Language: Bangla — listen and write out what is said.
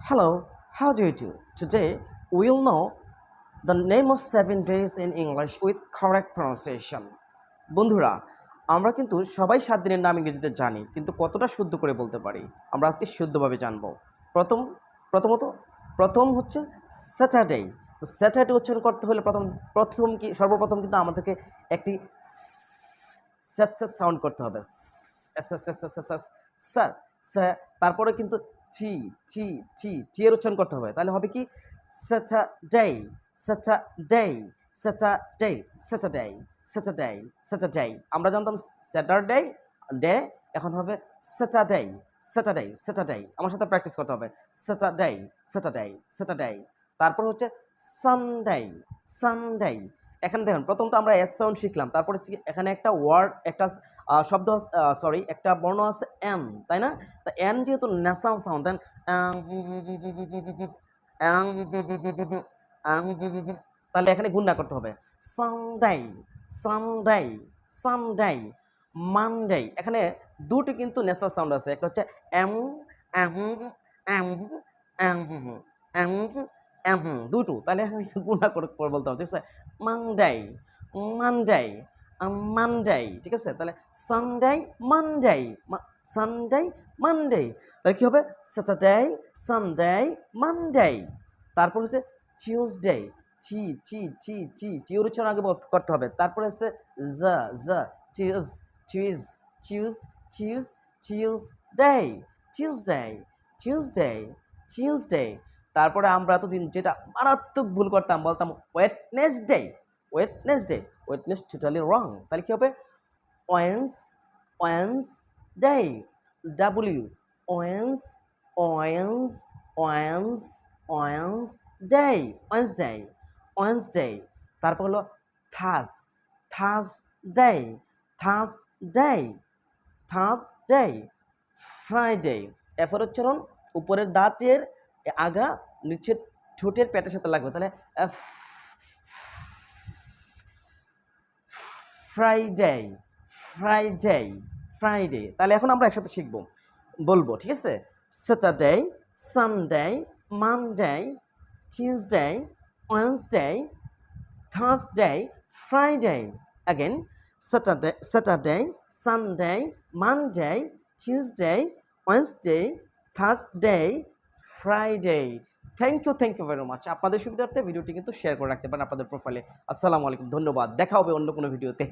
Hello, how do you do? Today we'll know the name of seven days in English with correct pronunciation. বন্ধুরা আমরা কিন্তু সবাই সাত দিনের নাম ইংরেজিতে জানি কিন্তু কতটা শুদ্ধ করে বলতে পারি? আমরা আজকে শুদ্ধভাবে জানব। প্রথম প্রথমত প্রথম হচ্ছে স্যাটারডে স্যাটারডে উচ্চারণ করতে হলে প্রথম প্রথম কি সর্বপ্রথম কিন্তু আমাদেরকে একটি স্যাট সাউন্ড করতে হবে। স্যার স্যার তারপরে কিন্তু ছি ছি ছি টি এর উচ্চারণ করতে হবে। তাহলে হবে কি? Saturday Saturday Saturday Saturday Saturday Saturday. আমরা জানতাম স্যাটারডে, ডে, এখন হবে স্যাটারডে স্যাটারডে স্যাটারডে। আমার সাথে প্র্যাকটিস করতে হবে। Saturday Saturday Saturday. তারপর হচ্ছে সানডে সানডে। এখানে দেখেন প্রথম তো আমরা এস সাউন্ড শিখলাম তারপরে এখানে একটা ওয়ার্ড একটা শব্দ সরি একটা বর্ণ আছে এন তাই না তা এন যেহেতু ন্যাশনাল সাউন্ড দেন তাহলে এখানে গুন্ডা করতে হবে সানডাই সানডাই সানডাই মানডাই এখানে দুটি কিন্তু ন্যাশনাল সাউন্ড আছে একটা হচ্ছে M M M M M দুটো। তাহলে এখানে গুণা করে বলতে হবে, ঠিক আছে? মানডাই মানডাই মানডাই ঠিক আছে? তাহলে সানডে মানডে সানডাই মানডে তাহলে কী হবে? স্যাটারডে সানডে মানডে তারপর হচ্ছে টিউসডে টি টি টি টি টিউর উচ্চারণ আগে করতে হবে। তারপরে হচ্ছে জা জা Tues Tues Tues Tues Tuesday Tuesday Tuesday Tuesday তারপরে আমরা এতদিন যেটা মারাত্মক ভুল করতাম, বলতাম Wednesday Wednesday Wednesday totally wrong তাহলে কী হবে? Wednesday Wednesday W Wednesday Wednesday Wednesday Wednesday Wednesday Wednesday তারপর হলো Thursday Thursday Thursday Thursday Friday এরপর উচ্চারণ উপরের দাঁতের আগা নিচের ঠোঁটের পেটের সাথে লাগবে। তাহলে ফ্রাইডে ফ্রাইডে ফ্রাইডে। তাহলে এখন আমরা একসাথে শিখব বলব ঠিক আছে? Saturday Sunday Monday Tuesday Wednesday Thursday Friday. Again Saturday, Saturday, Sunday, Monday, Tuesday, Wednesday, Thursday, Friday. Thank you thank you very much আপনাদের সুবিধার্থে ভিডিওটি কিন্তু শেয়ার করে রাখতে পারেন আপনাদের প্রোফাইলে আসসালামু আলাইকুম, ধন্যবাদ। দেখা হবে অন্য কোনো ভিডিওতে